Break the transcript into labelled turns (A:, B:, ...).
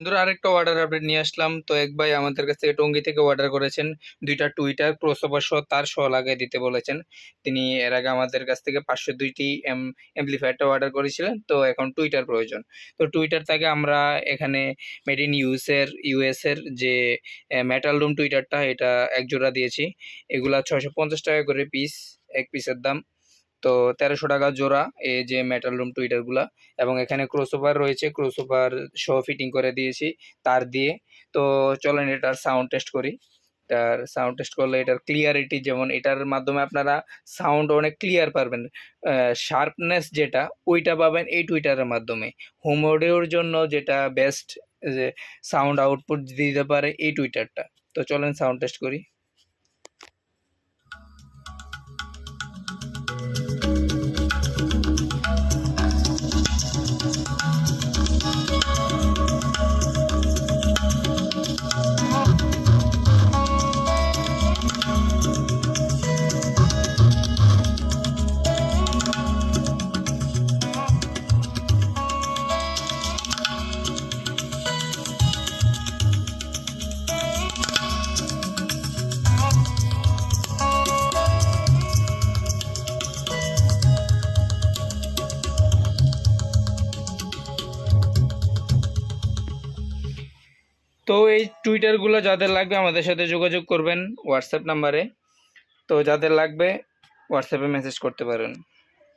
A: বন্ধুরা আরেকটা order update নিয়ে আসলাম। তো এক ভাই আমাদের কাছ থেকে টঙ্গি থেকে অর্ডার করেছেন। দুইটা টুইটার ক্রসওভার সহ তার সহ লাগিয়ে দিতে বলেছেন। তিনি এর আগে আমাদের কাছ থেকে পাঁচশো দুইটি এম এমপ্লিফায়ারটা অর্ডার করেছিলেন। তো এখন টুইটার প্রয়োজন। তো টুইটার থেকে আমরা এখানে মেড ইন ইউএসের ইউএসের যে মেটাল রুম টুইটারটা এটা এক জোড়া দিয়েছি। এগুলা ছয়শো পঞ্চাশ টাকা করে পিস এক পিসের দাম। তো তেরোশো টাকা জোড়া এই যে মেটাল রুম টুইটারগুলা এবং এখানে ক্রসওভার রয়েছে ক্রসওভার সহ ফিটিং করে দিয়েছি তার দিয়ে। তো চলেন এটার সাউন্ড টেস্ট করি। এটার সাউন্ড টেস্ট করলে এটার ক্লিয়ারিটি যেমন এটার মাধ্যমে আপনারা সাউন্ড অনেক ক্লিয়ার পারবেন। শার্পনেস যেটা, ওইটা পাবেন এই টুইটারের মাধ্যমে। হোম অডিওর জন্য যেটা বেস্ট যে সাউন্ড আউটপুট দিতে পারে এই টুইটারটা তো চলেন সাউন্ড টেস্ট করি। তো এই টুইটারগুলো যাদের লাগবে আমাদের সাথে যোগাযোগ করবেন হোয়াটসঅ্যাপ নাম্বারে তো যাদের লাগবে হোয়াটসঅ্যাপে মেসেজ করতে পারেন।